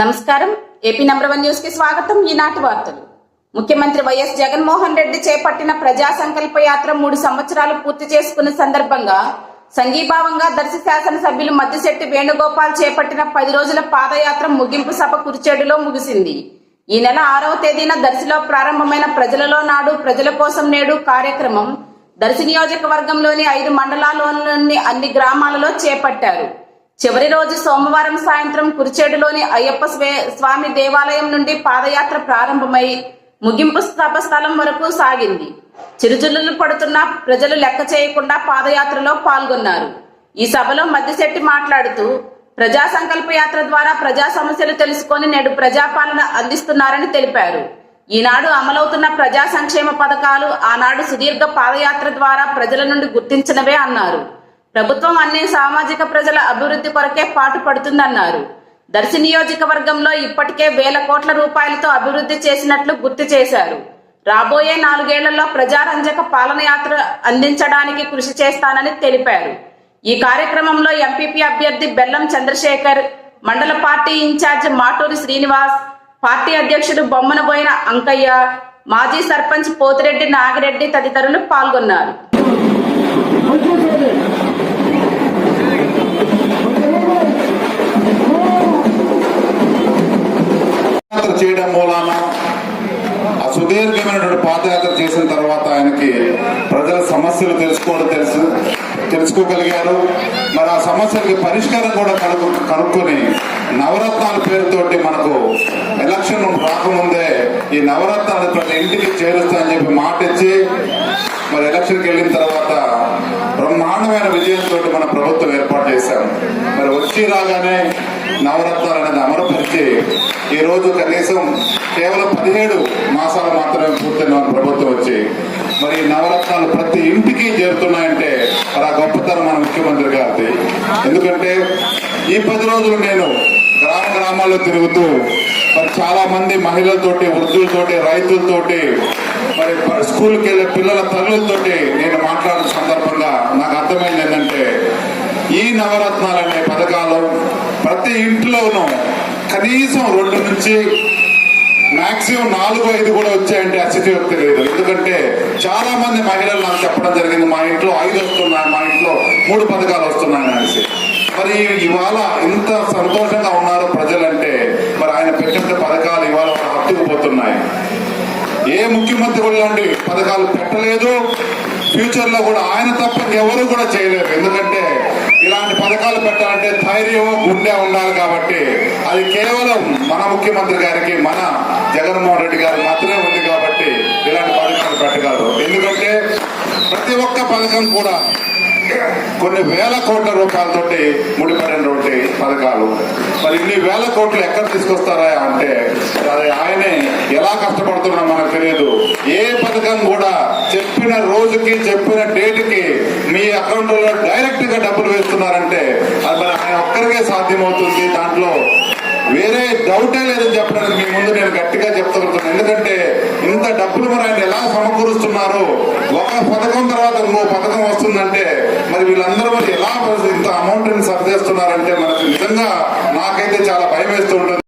నమస్కారం. AP number one న్యూస్కి స్వాగతం. ఈనాటి వార్తలు. ముఖ్యమంత్రి వైఎస్ జగన్మోహన్ రెడ్డి చేపట్టిన ప్రజా సంకల్ప యాత్ర మూడు సంవత్సరాలు పూర్తి చేసుకున్న సందర్భంగా సంఘీభావంగా దర్శి శాసనసభ్యులు మద్దిశెట్టి వేణుగోపాల్ చేపట్టిన పది రోజుల పాదయాత్ర ముగింపు సభ కురిచేడులో ముగిసింది. ఈ నెల ఆరవ తేదీన దర్శిలో ప్రారంభమైన ప్రజలలో నాడు ప్రజల కోసం నేడు కార్యక్రమం దర్శి నియోజకవర్గంలోని ఐదు మండలాల్లోని అన్ని గ్రామాలలో చేపట్టారు. చివరి రోజు సోమవారం సాయంత్రం కురిచేడులోని అయ్యప్ప స్వే- స్వామి దేవాలయం నుండి పాదయాత్ర ప్రారంభమై ముగింపు సభ స్థలం వరకు సాగింది. చిరుజల్లులు పడుతున్న ప్రజలు లెక్క చేయకుండా పాదయాత్రలో పాల్గొన్నారు. ఈ సభలో మద్దిశెట్టి మాట్లాడుతూ ప్రజా సంకల్ప యాత్ర ద్వారా ప్రజా సమస్యలు తెలుసుకొని నేడు ప్రజాపాలన అందిస్తున్నారని తెలిపారు. ఈనాడు అమలవుతున్న ప్రజా సంక్షేమ పథకాలు ఆనాడు సుదీర్ఘ పాదయాత్ర ద్వారా ప్రజల నుండి గుర్తించినవే అన్నారు. ప్రభుత్వం అన్ని సామాజిక ప్రజల అభివృద్ధి కొరకే పాటు పడుతుందన్నారు. దర్శి నియోజకవర్గంలో ఇప్పటికే వేల కోట్ల రూపాయలతో అభివృద్ధి చేసినట్లు గుర్తు చేశారు. రాబోయే నాలుగేళ్ళలో ప్రజారంజక పాలనయాత్ర అందించడానికి కృషి చేస్తానని తెలిపారు. ఈ కార్యక్రమంలో ఎంపీపీ అభ్యర్థి బెల్లం చంద్రశేఖర్ మండల party in charge Maturi Srinivas party అధ్యక్షుడు బొమ్మనబోయిన అంకయ్య మాజీ సర్పంచ్ పోతిరెడ్డి నాగిరెడ్డి తదితరులు పాల్గొన్నారు. చేయడం ఆ సుదీర్ఘమైనటువంటి పాదయాత్ర చేసిన తర్వాత ఆయనకి ప్రజల సమస్యలు తెలుసుకోవడం తెలుసు తెలుసుకోగలిగారు. మరి ఆ సమస్యలకి పరిష్కారం కూడా కనుక్కు కనుక్కొని నవరత్నాల పేరుతోటి మనకు ఎలక్షన్ రాకముందే ఈ నవరత్నాలు ప్రతి ఇంటికి చేరుస్తా అని చెప్పి మాట ఇచ్చి మరి ఎలక్షన్కి వెళ్ళిన తర్వాత బ్రహ్మాండమైన విజయంతో మన ప్రభుత్వం ఏర్పాటు చేశాం. మరి వచ్చి రాగానే నవరత్నాలు అనేది అమలుపరిచి ఈ రోజు కనీసం కేవలం పదిహేడు మాసాలు మాత్రమే పూర్తయిన ప్రభుత్వం వచ్చి మరి నవరత్నాలు ప్రతి ఇంటికి చేరుతున్నాయంటే అలా గొప్పతనం మన ముఖ్యమంత్రి గారిది. ఎందుకంటే ఈ పది రోజులు నేను గ్రామ గ్రామాల్లో తిరుగుతూ మరి చాలా మంది మహిళలతోటి వృద్ధులతోటి రైతులతోటి మరి స్కూల్కి వెళ్ళే పిల్లల తల్లులతోటి నేను మాట్లాడిన సందర్భంగా నాకు అర్థమైంది ఏంటంటే ఈ నవరత్నాలు అనే పథకాలు ప్రతి ఇంట్లోనూ కనీసం రెండు నుంచి మాక్సిమం నాలుగు ఐదు కూడా వచ్చాయంటే అతిశయోక్తి లేదు. ఎందుకంటే చాలా మంది మహిళలు నాకు చెప్పడం జరిగింది మా ఇంట్లో ఐదు వస్తున్నాయి మా ఇంట్లో మూడు పథకాలు వస్తున్నాయని అనేసి. మరి ఇవాళ ఇంత సంతోషంగా ఉన్నారు ప్రజలంటే మరి ఆయన పెట్టిన పథకాలు ఇవాళ హత్తుకుపోతున్నాయి ఏ ముఖ్యమంత్రి కూడా ఇలాంటి పథకాలు పెట్టలేదు. ఫ్యూచర్లో కూడా ఆయన తప్ప ఎవరు కూడా చేయలేరు. ఎందుకంటే పథకాలు పెట్టాలంటే ధైర్యం గుండె ఉండాలి కాబట్టి అది కేవలం మన ముఖ్యమంత్రి గారికి మన జగన్మోహన్ రెడ్డి గారు మాత్రమే ఉంది కాబట్టి ఇలాంటి పథకాలు పెట్టగలరు. ఎందుకంటే ప్రతి ఒక్క పథకం కూడా కొన్ని వేల కోట్ల రూపాయలతోటి ముడిపడినటువంటి పథకాలు. మరి ఇన్ని వేల కోట్లు ఎక్కడ తీసుకొస్తారా అంటే అది ఆయనే ఎలా కష్టపడుతున్నా మనకు తెలియదు. ఏ పథకం కూడా చెప్పిన రోజుకి చెప్పిన డేట్కి మీ అకౌంట్లో డైరెక్ట్గా డబ్బులు వేస్తున్నారంటే అది మరి ఆయన ఒక్కరికే సాధ్యమవుతుంది. దాంట్లో వేరే డౌటే లేదని చెప్పడానికి మీ ముందు నేను గట్టిగా చెప్తున్నాను ఎందుకంటే ఇంత డబ్బులు మరి ఆయన ఎలా సమకూరుస్తున్నారు? ఒక పథకం తర్వాత ఇంకో పథకం వస్తుందంటే మరి వీళ్ళందరూ మరి ఎలా ఇంత అమౌంట్ సరి చేస్తున్నారంటే మనకు నిజంగా నాకైతే చాలా భయం వేస్తూ ఉంటుంది.